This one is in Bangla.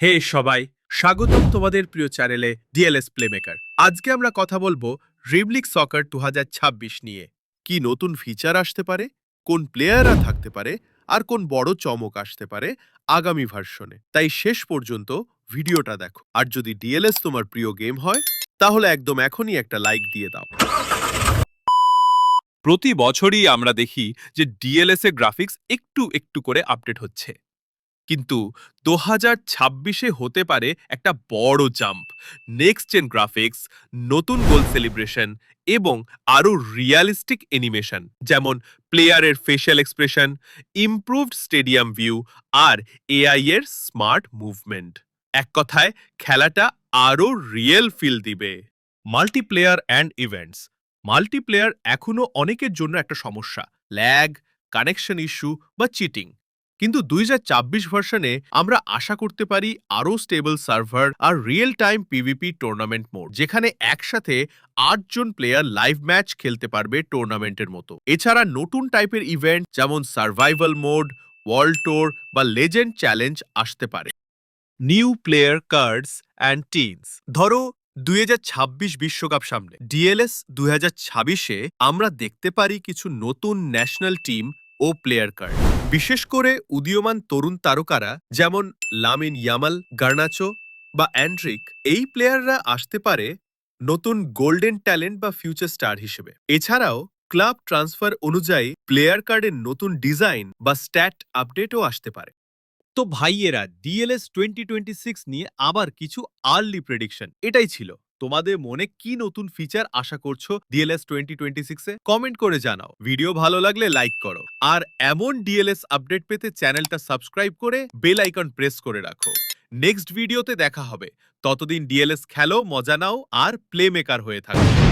হে সবাই, স্বাগতম তোমাদের প্রিয় চ্যানেলে ডিএলএস প্লেমেকার আজকে আমরা কথা বলব রিবলিক সকার ছাব্বিশ নিয়ে। কি নতুন ফিচার আসতে পারে? কোন প্লেয়াররা থাকতে পারে? আর কোন বড় চমক আসতে পারে আগামী ভার্সনে তাই শেষ পর্যন্ত ভিডিওটা দেখো। আর যদি ডিএলএস তোমার প্রিয় গেম হয়, তাহলে একদম এখনই একটা লাইক দিয়ে দাও। প্রতি বছরই আমরা দেখি যে ডিএলএস এর গ্রাফিক্স একটু একটু করে আপডেট হচ্ছে। কিন্তু দু হাজার ছাব্বিশে হতে পারে একটা বড় জাম্প। নেক্সট জেন গ্রাফিক্স নতুন গোল সেলিব্রেশন এবং আরও রিয়ালিস্টিক অ্যানিমেশন যেমন প্লেয়ারের facial expression improved stadium view আর এআই এর স্মার্ট মুভমেন্ট এক কথায়, খেলাটা আরও রিয়েল ফিল দিবে। মাল্টিপ্লেয়ার অ্যান্ড ইভেন্টস মাল্টিপ্লেয়ার এখনও অনেকের জন্য একটা সমস্যা। ল্যাগ কানেকশন ইস্যু বা চিটিং কিন্তু দুই ভার্সনে আমরা আশা করতে পারি আরও স্টেবল সার্ভার আর real time PvP tournament mode, যেখানে একসাথে আটজন প্লেয়ার লাইভ ম্যাচ খেলতে পারবে টুর্নামেন্টের মতো। এছাড়া নতুন টাইপের ইভেন্ট যেমন সার্ভাইভাল মোড, ওয়ার্ল্ড টোর বা লেজেন্ড চ্যালেঞ্জ আসতে পারে। New player cards and teams, ধরো দুই ছাব্বিশ বিশ্বকাপ সামনে। ডিএলএস দুই আমরা দেখতে পারি কিছু নতুন ন্যাশনাল টিম ও প্লেয়ার কার্ড। বিশেষ করে উদীয়মান তরুণ তারকারা যেমন লামিন ইয়ামাল, গার্নাচো বা অ্যান্ড্রিক, এই প্লেয়াররা আসতে পারে নতুন গোল্ডেন ট্যালেন্ট বা ফিউচার স্টার হিসেবে। এছাড়াও, ক্লাব ট্রান্সফার অনুযায়ী প্লেয়ার কার্ডের নতুন ডিজাইন বা স্ট্যাট আপডেটও আসতে পারে। তো ভাইয়েরা, ডিএলএস টোয়েন্টি সিক্স নিয়ে আবার কিছু আর্লি প্রেডিকশন, এটাই ছিল। তোমাদের মনে কি নতুন ফিচার আশা করছ ডিএলএস টোয়েন্টি টোয়েন্টি সিক্সে কমেন্ট করে জানাও। ভিডিও ভালো লাগলে লাইক করো। আর এমন ডিএলএস আপডেট পেতে চ্যানেলটা সাবস্ক্রাইব করে বেল আইকন প্রেস করে রাখো। নেক্সট ভিডিওতে দেখা হবে। ততদিন ডিএলএস খেলো, মজা নাও, আর প্লে মেকার হয়ে থাকো।